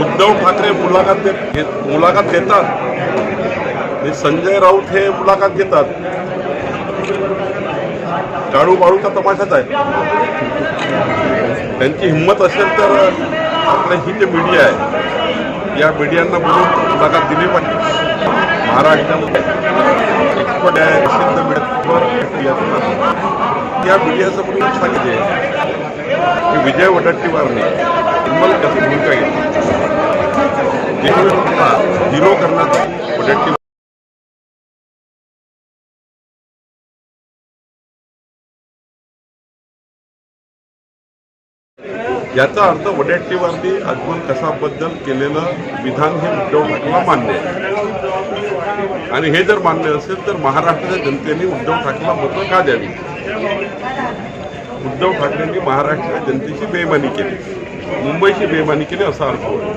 उद्धव ठाकरे मुलाखत देत मुलाखत देतात. आणि संजय राऊत हे मुलाखत घेतात. काळू बाळूचा तमाशाच आहे. त्यांची हिंमत असेल तर आपलं ही जे मीडिया आहे या मीडियांना बोलून मुलाखत दिली पाहिजे. महाराष्ट्रामध्ये एक्सपर्ट आहे प्रसिद्ध मीडियावर या मीडियाचं म्हणून सांगितले की विजय वडट्टीवारने निर्मल कशी भूमिका घेतली हिरो करण्याचा याचा अर्थ वडेट्टीवारनी अजून कसाबद्दल केलेलं विधान हे उद्धव ठाकरेला मान्य आहे. आणि हे जर मान्य असेल तर महाराष्ट्राच्या जनतेने उद्धव ठाकरेला मतं का द्यावी? उद्धव ठाकरेंनी महाराष्ट्राच्या जनतेची बेमानी केली. मुंबईची बेमानी केली असा अर्थ होतो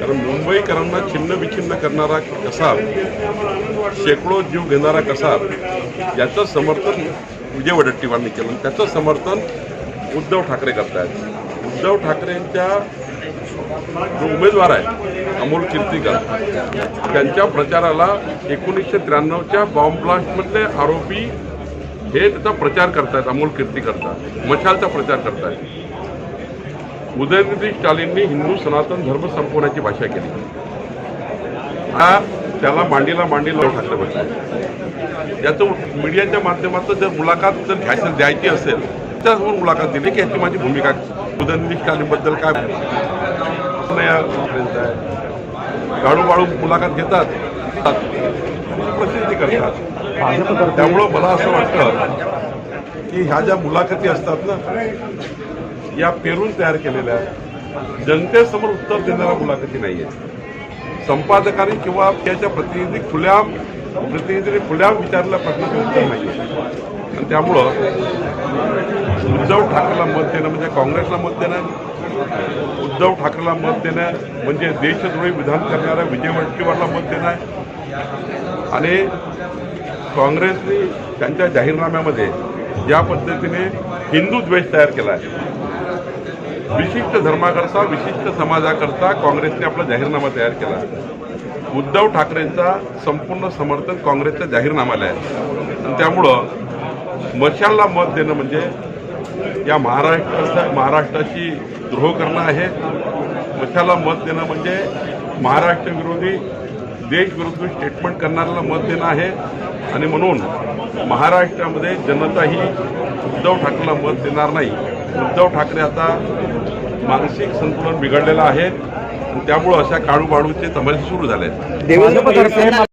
कारण मुंबईकरांना छिन्न विछिन्न करणारा कसाब शेकडो जीव घेणारा कसाब याचं समर्थन विजय वडट्टीवारांनी केलं. आणि त्याचं समर्थन उद्धव ठाकरे करतायत. उद्धव ठाकरेंच्या जो उमेदवार आहे अमोल कीर्तीकर त्यांच्या प्रचाराला एकोणीसशे त्र्याण्णवच्या बॉम्ब ब्लास्टमधले आरोपी हे त्याचा प्रचार करतायत अमोल कीर्तीकरचा मशालचा प्रचार करतायत. उदयनिधी स्टालिननी हिंदू सनातन धर्म संपवण्याची भाषा केली. हा त्याला मांडीला मांडी लावून टाकलं पाहिजे याचं मीडियाच्या माध्यमातून जर मुलाखत जर घ्यायचं द्यायची असेल त्याचवर मुलाखत दिली की ह्याची माझी भूमिका उदयनिधी स्टालिनबद्दल काय? नाही मुलाखत घेतात. प्रसिद्धी करतात. त्यामुळं मला असं वाटतं की ह्या ज्या मुलाखती असतात ना या पेरून तयार केलेल्या आहेत जनतेसमोर उत्तर देणाऱ्या मुलाखती नाही आहेत संपादकांनी किंवा त्याच्या प्रतिनिधी खुल्या प्रतिनिधीने खुल्या विचारलेल्या प्रश्नाचं उत्तर नाही आहे आणि त्यामुळं उद्धव ठाकरेला मत देणं म्हणजे काँग्रेसला मत देणं उद्धव ठाकरेला मत देणं म्हणजे देशद्रोही विधान करणाऱ्या विजय वडेट्टीवारला मत देणं आहे आणि काँग्रेसने त्यांच्या जाहीरनाम्यामध्ये ज्या पद्धतीने हिंदू द्वेष तयार केला आहे विशिष्ट धर्माकरता विशिष्ट समाजाकरता काँग्रेसने आपला जाहीरनामा तयार केला. उद्धव ठाकरेंचा संपूर्ण समर्थन काँग्रेसच्या जाहीरनाम्याला आहे. आणि त्यामुळं मशालला मत देणं म्हणजे या महाराष्ट्राचा महाराष्ट्राची द्रोह करणं आहे. मशाला मत देणं म्हणजे महाराष्ट्र विरोधी देशविरोधी स्टेटमेंट करणाऱ्याला मत देणं आहे. आणि म्हणून महाराष्ट्रामध्ये जनता ही उद्धव ठाकरेला मत देणार नाही. उद्धव ठाकरे आता मानसिक संतुलन बिघडलेलं आहे. आणि त्यामुळं अशा काळूबाळूचे तमाशे सुरू झाले आहेत